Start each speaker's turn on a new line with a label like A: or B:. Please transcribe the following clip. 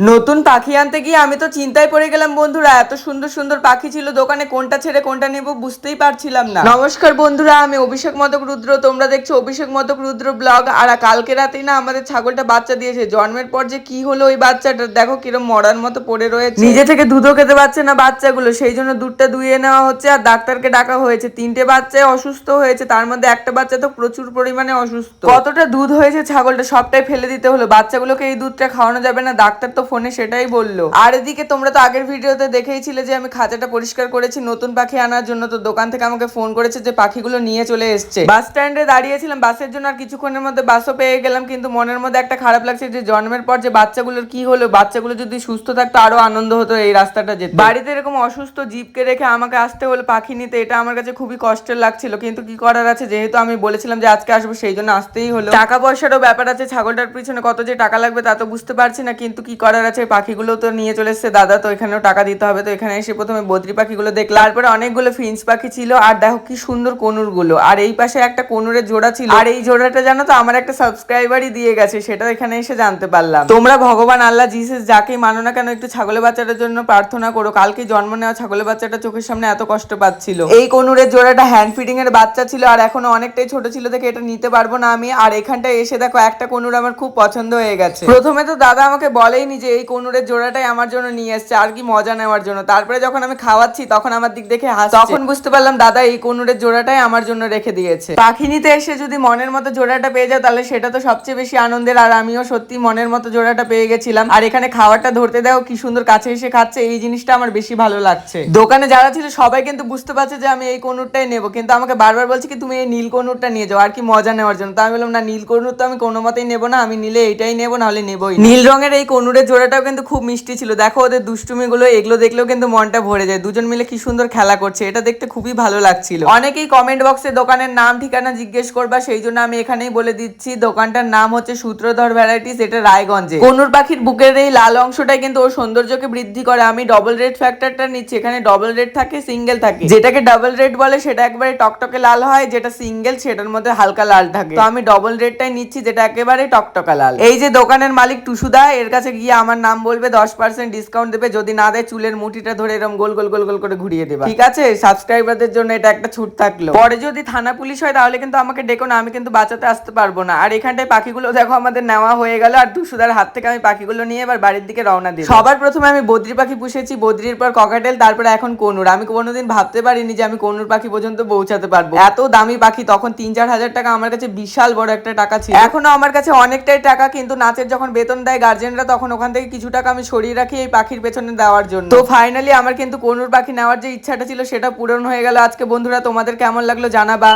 A: নতুন পাখি আনতে গিয়ে আমি তো চিন্তায় পড়ে গেলাম বন্ধুরা। এত সুন্দর সুন্দর পাখি ছিল দোকানে কোনটা ছেড়ে কোনটা নেব বুঝতেই পারছিলাম না। নমস্কার বন্ধুরা আমি অভিষেক মদক রুদ্র। তোমরা দেখছ অভিষেক মদক রুদ্র ব্লগ। আর কালকে রাতেই না আমাদের ছাগলটা বাচ্চা দিয়েছে। জন্মের পর যে কি হলো ওই বাচ্চাটার দেখো কিরম মরার মতো পড়ে রয়েছে। নিজে থেকে দুধও খেতে পারছে না বাচ্চাগুলো সেই জন্য দুধটা দুইয়ে নেওয়া হচ্ছে আর ডাক্তারকে ডাকা হয়েছে। তিনটে বাচ্চায় অসুস্থ হয়েছে তার মধ্যে একটা বাচ্চা তো প্রচুর পরিমাণে অসুস্থ। কতটা দুধ হয়েছে ছাগলটা? সবটাই ফেলে দিতে হলো। বাচ্চাগুলোকে এই দুধটা খাওয়ানো যাবে না। ডাক্তার তো ফোনে সেটাই বলল। আর এদিকে তোমরা তো আগের ভিডিওতে দেখেইছিলে যে আমি খাঁচাটা পরিষ্কার করেছি, নতুন পাখি আনার জন্য তো দোকান থেকে আমাকে ফোন করেছে যে পাখিগুলো নিয়ে চলে এসছে। বাস স্ট্যান্ডে দাঁড়িয়েছিলাম, বাসের জন্য আর কিছুক্ষণের মধ্যে বাসও পেয়ে গেলাম, কিন্তু মনের মধ্যে একটা খারাপ লাগছে যে জন্মের পর যে বাচ্চাগুলোর কি হলো, বাচ্চাগুলো যদি সুস্থ থাকতো আরও আনন্দ হতো এই রাস্তাটা যেতে। বাড়িতে এরকম অসুস্থ জীবকে রেখে আমাকে আসতে হলো পাখি নিতে, এটা আমার কাছে খুবই কষ্টের লাগছিল, কিন্তু কি করার আছে? যেহেতু আমি বলেছিলাম যে আজকে আসব, সেই জন্য আসতেই হলো। টাকা পয়সারও ব্যাপার আছে, ছাগলটার পিছনে কত যে টাকা লাগবে তা তো বুঝতে পারছি না, কিন্তু কি করার আছে পাখিগুলো তো নিয়ে চলে এসছে, দাদা তো এখানেও টাকা দিতে হবে, তো এখানে এসে প্রথমে বদ্রি পাখিগুলো দেখলাম তারপরে অনেকগুলো ফিন্স পাখি ছিল, আর দেখো কি সুন্দর কনুরগুলো আর এই পাশে একটা কনুরের জোড়া ছিল, আর এই জোড়াটা জানো তো আমার একটা সাবস্ক্রাইবারই দিয়ে গেছে, সেটা এখানে এসে জানতে পারলাম। তোমরা ভগবান, আল্লাহ, জিসাস, যাকেই মানো না কেন, একটু ছাগলের বাচ্চাটার জন্য প্রার্থনা করো কালকে জন্ম নেওয়া ছাগলের বাচ্চাটা চোখের সামনে এত কষ্ট পাচ্ছিল। এই কনুরের জোড়াটা হ্যান্ড ফিডিং এর বাচ্চা ছিল, আর এখনও অনেকটাই ছোট ছিল, দেখে এটা নিতে পারব না আমি, আর এখানটায় এসে দেখো, একটা কনুর আমার খুব পছন্দ হয়ে গেছে। প্রথমে তো দাদা আমাকে বলেইনি যে এই কনুরের জোড়াটাই আমার জন্য নিয়ে এসছে আর কি মজা নেওয়ার জন্য। তারপরে যখন আমি খাওয়াচ্ছি তখন আমার দিক দেখে হাসছে। তখন বুঝতে পারলাম দাদা এই কনুরের জোড়াটাই আমার জন্য রেখে দিয়েছে। পাখিনিতে এসে যদি মনের মতো জোড়াটা পেয়ে যাও তাহলে সেটা তো সবচেয়ে বেশি আনন্দের। আর আমিও সত্যি মনের মতো জোড়াটা পেয়ে গেছিলাম। আর এখানে খাবারটা ধরতে দাও কি সুন্দর কাছে এসে খাচ্ছে। এই জিনিসটা আমার বেশি ভালো লাগছে। দোকানে যারা ছিল সবাই কিন্তু বুঝতে পারছে যে আমি এই কনুরটাই নেব। কিন্তু আমাকে বারবার বলছে কি তুমি এই নীল কনুরটা নিয়ে যাও আর কি মজা নেওয়ার জন্য। তো আমি বললাম না নীল কনুর তো আমি কোনো মতেই নেব না। আমি নিলে এইটাই নেব নাহলে নেবোই। নীল রঙের এই কনুরের জোড়াটাও কিন্তু খুব মিষ্টি ছিল। দেখো ওদের দুষ্টুমিগুলো, এগুলো দেখলেও কিন্তু মনটা ভরে যায়। দুজন মিলে কি সুন্দর খেলা করছে, এটা দেখতে খুবই ভালো লাগছিল। অনেকেই কমেন্ট বক্সে দোকানের নাম, ঠিকানা জিজ্ঞেস করবা, সেই জন্য আমি এখানেই বলে দিচ্ছি, দোকানটার নাম হচ্ছে সূত্রধর ভ্যারাইটিস এটা রায়গঞ্জে। কনুর পাখির বুকের এই লাল অংশটাই কিন্তু ওর সৌন্দর্যকে বৃদ্ধি করে। আমি ডবল রেড ফ্যাক্টরটা নিচ্ছি, এখানে ডবল রেড থাকে সিঙ্গেল থাকে। যেটাকে ডবল রেড বলে, সেটা একবারে টকটকে লাল হয়, যেটা সিঙ্গেল সেটার মধ্যে হালকা লাল থাকে। তো আমি ডবল রেডটাই নিচ্ছি, যেটা একেবারে টকটকা লাল। এই যে দোকানের মালিক টুসুদা, এর কাছে গিয়ে আমার নাম বলবে, দশ পার্সেন্ট ডিসকাউন্ট দেবে, যদি না দেয় চুলের মুঠিটা ধরে এরকম গোল গোল গোল গোল করে ঘুরিয়ে দেবে। ঠিক আছে? সাবস্ক্রাইবারদের জন্য এটা একটা ছুট থাকল। পরে যদি থানা পুলিশ হয়, তাহলে কিন্তু আমাকে ডেকো না, আমি কিন্তু বাঁচাতে আসতে পারব না। আর এখানটায় পাখিগুলো দেখো, আমাদের নেওয়া হয়ে গেল, আর টুসুদার হাত থেকে আমি পাখিগুলো নিয়ে এবার বাড়ির দিকে রওনা দিই সবার প্রথমে আমি বদ্রি পাখি পুষেছি, বদ্রির পর ককাটেল তারপরে এখন কনুর। আমি কোনোদিন ভাবতে পারিনি যে আমি কনুর পাখি পর্যন্ত পৌঁছাতে পারব। এত দামি পাখি, তখন তিন চার হাজার টাকা আমার কাছে বিশাল বড় একটা টাকা ছিল। এখনও আমার কাছে অনেকটাই টাকা, কিন্তু নাচের যখন বেতন দেয় গার্জেনরা তখন ওখান থেকে কিছু টাকা আমি সরিয়ে রাখি এই পাখির পেছনে দেওয়ার জন্য। তো ফাইনালি আমার কিন্তু কনুর পাখি নেওয়ার যে ইচ্ছাটা ছিল সেটা পূরণ হয়ে গেল। আজকে বন্ধুরা তোমাদের কেমন লাগল জানাবা।